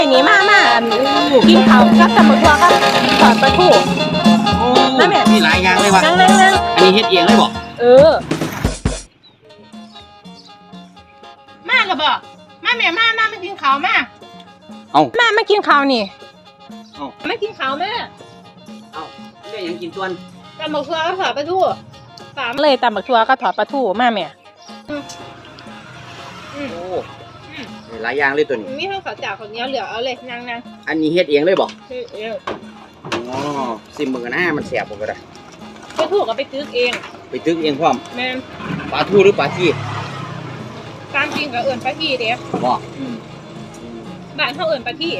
เลยนี่มามาอันกินข้าวกับตำบักทั่วกับทอดปลาทูโอ้นั่นแหละ มีหลายอย่างเลยว่ะนั่งนั่งนั่งอันนี้เฮ็ดเองเลยบอกเออ มาละบ่มาแม่มามามากินข้าวมาเอ้า มามากินข้าวนี่เอ้า มากินข้าวแม่เอ้าได้หยังกินตัวนตำบักทั่วกับทอดปลาทูสามเลยตำบักทั่วกับทอดปลาทูมาแม่ โอ้ได้ หลายอย่างเลยตัวนี้ มีทั้งข้าวเจ้าข้าวเหนียวเหลือเอาเลยนั่งนั่งอันนี้เฮ็ดเองเลยบอกเฮ้ยเอ้ยอ๋อซิมเบิ่งกันนะมันแสบบ่ก็ได้ปลาทูก็ไปตึกเองไปตึกเองพร้อมแม่นปลาทูหรือปลาที่ตามจริงก็เอิ้นปลาที่เด้บ่บ้านเขาเอิ้นปลาที่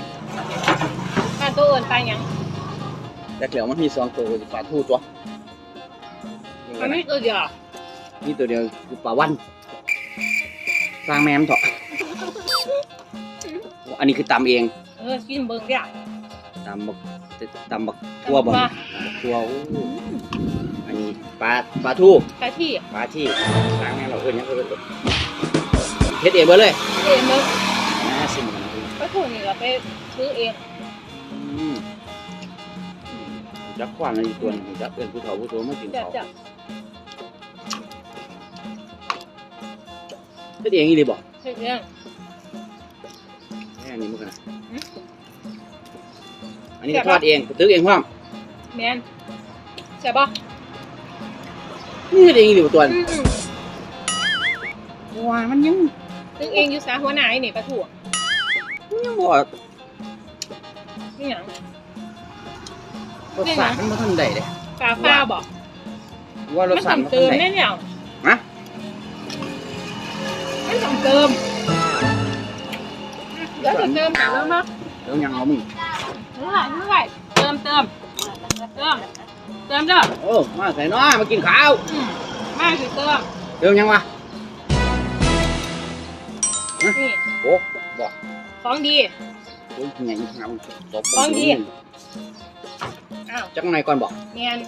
บ้านตัวเอิ้นปลาหยังแต่เหลียวมันมีสองตัวคือปลาทูตัวนี่มันก็ไม่ได้ตัวเดียวมีตัวเดียวคือปลาวันสร้างแม่มนเถอะโอ้อันนี้คือตำเองเออกินเบิ่งเด้อตำบักตำบักทั่วบ่ตำบัก ทั่วโอ้อันนี้ปลาปลาทูปลาที่ปลาที่ล้างแม่เราเอิ้นหยังเอิ้นเฮ็ดเองเบ่เลยเองเบิ่งน่าสิมันปลาทูนี่เราไปซื้อเองอืมจักควานอะไรตัวหนึงจักเอิ้นผู้เฒ่าผู้โตมากินจับข้าวจับเฮ็ดเองอีหลีบ่เฮ็ดเองแม่ อันนี้มันกันนะอืมอันนี้ก็ทอดเองตึกเองพร้อมแม่นใช่ปะนี่เฮ็ดเองอีหลีบ่ตัวอืนี้มอืมว่ามันยังซื้อเองอยู่สาหัวหน้าไอ้นี่ปลาทูมันยังบ่นี่หยังรสชาติมันบ่ทันได้เด้ปลาฟ้าบอกว่ารมัสนชาติต้องมันเติทันมได้ แน่เนี่ยฮะ มันต้องเติม เดี๋ยวจะเติมหาแล้วมั้งเดี๋ยวยังเอามึงเท่าไหร่เท่าไหร่เติมเติมเติมเติมเด้อโอ้มาใส่น้อมากินข้าวอืมมาสิเติมเดี๋ยวยังวะนี่โอ้บ่ของดีโอ้ยไงอีกหาตบของดีอ้าวจักหน่อยก่อนบ่เนียน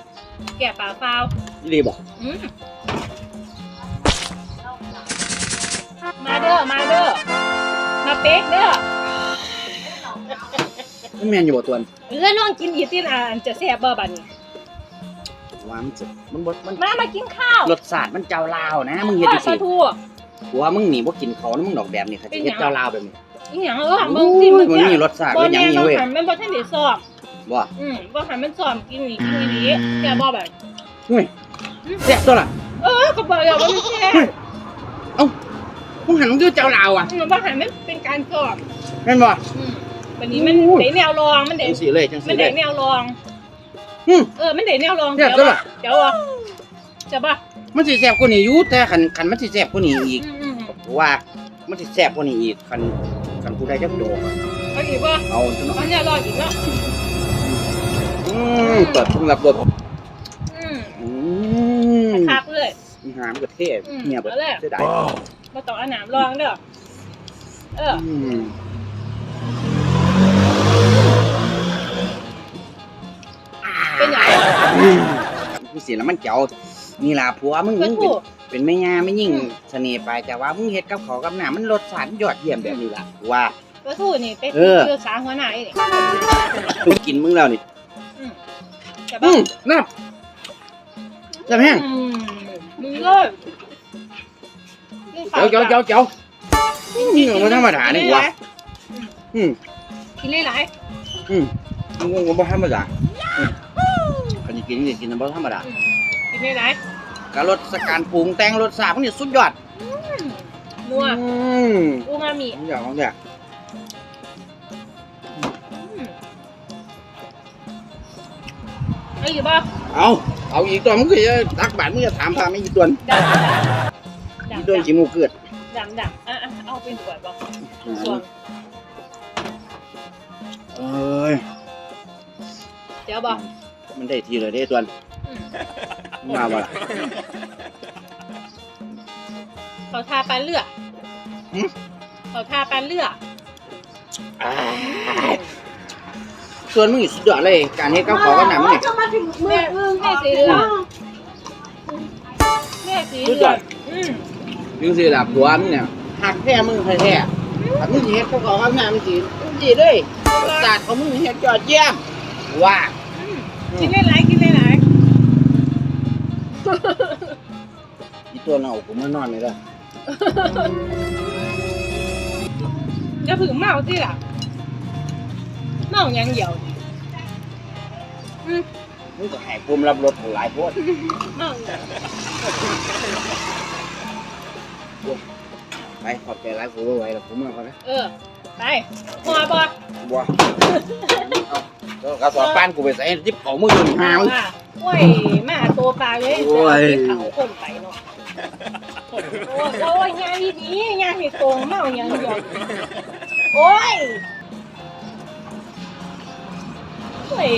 แก่ปลาฟาวอีหลีบ่อืมม เป๊กเด้อมันแมนอยู่บ่ตัวนเออน้องกินอีตินอ่านจะแซ่บบอร์บัดนี้ว่ามันจะมันบ่มันมามากินข้าวรสชาติมันเจ้าลาวนะ มึงเฮ็ดจังซี่ทูผัวมึงหนีบ่กินเขานะมึงดอกแบบนี้เขาจะเฮ็ดเจ้าลาวแบบนี้อีหยังเออหันเบิ่งสิมึงมันเนี่ยมีรสชาติเป็นหยังแม่นี่ต้องเว้ยหันมันบ่ทันได้สอบบ่อืมบ่หันมันสอบกินนี่กินนี่แซ่บบ่แบบเฮ้ยแซ่บตัวล่ะเออก็บ่อกแล้วว่ามันแซ่บมึ งหันมึงคือเจ้าลาวอะอืมบ่หันมันเป็นการสอบแม่นบ่อืมวันนี้มันได้แนวรองมันได้จังซี่เลยจังมัซี่นเลได้ยแนวรองอืมเออมันได้แนวรองแซ่บเดี๋ยวตัวล่ะ เดี๋ยวอะจะป่ะมันสิแซ่บกว่านี้อยู่แต่คันคันมันสิแซ่บกว่านี้อีกอืมอืมเพราะว่ามันสิแซ่บกว่านี้อีกคันคันผู้ใดจักโดกอะอันนี้ป่ะเอาซะเนาะอันนี้รออีกเนาะอืมเปิดพุ่งรับรถอืมอืมคักเลย มีหามกระเทศอืมเนี่ยเบิดเอาเลย เสียดายมาต้องเอาหนามรองเด้อเอออืมเป็นอย่างไรอืมกูเสียแล้วมันเจ้านี่ล่ะผัวมึงก็มึงถูเป็นกเป็นแม่ย่าไม่ยิ่งเสน่ห์ไปแต่ว่ามึงเฮ็ดกับเขาวกับหน้ามันรสชาติยอดเยี่ยมแบบนี้ล่ะว่าก็ถูกนี่เป็นเออคือสาหัวหน้าไอ้นี่กูกินมึงแล้วนี่จะอืป่ะมนับจะแห้งอืมมึงเลยมึง เจ้าเจ้าเจ้าเจ้าอืมมันธรรมดานี่วะอืมกินหลายอืมมึงก็บ่ธรรมดาอืมคันสิกินนี่กินบ่ธรรมดาๆอืมกินหลายกะรสสการปรุงแต่งรสชาติมันนี่สุดยอดๆอืมนัวอืมอูมามิของอย่างของอย่างอืมไอ้อยู่ป่ะเอาเอาอีกตัวมึงก็จะตักบาทมึงจะถามพาไม่อีกตัว ดังอีดังกตัวกินหมูเกิดดังดังอะอะเอาเป็นส่วนป่ะส่วนเอ้ยเดี๋ยวป่ะมันได้ทีเลยได้ตัวอืมมาบ่ล่ะเขาทาปันเลือดหึเขาทาปันเลือดอ้ายส่วนมึงอีกสุดยอดเลย การเฮ็ดกับขาวกับหนังมึงนี่แม่แม่สีเหลืองแม่สีเหลือง อืมดูสิล่ะผัวมึงเนี่ยหักแท้มึงแท้อืมถ้ามึงเฮ็ดเขาก็เอาหน้ามันสิมันดีเลยรสชาติของมึงเฮ็ดยอดเยี่ยมว่าอืมกินหลายๆกินหลายอีตัวเน่ากูมานอนนี่ละๆจะถึงเมาสิล่ะเมาอย่างเดียวอืมมึงก็ให้ภูมิรับรสหลายโพดเมาอย่างเดียว ไปขอบใจหลายกูบ่ไหวแล้วกูเมื่อก่อนนะเออ ไปหัวบ่บัวเอาแล้วกระสอบป้านกูไปใส่จิบของมึงอยู่หาวอะโอ้ยมาตัวปลาเลยโอ้ยจะเอาคนไปเนาะโอ้ยโอ้ยยางดีๆยางให้ตรงเมาอย่างเดียวโอ้ยโอ้ย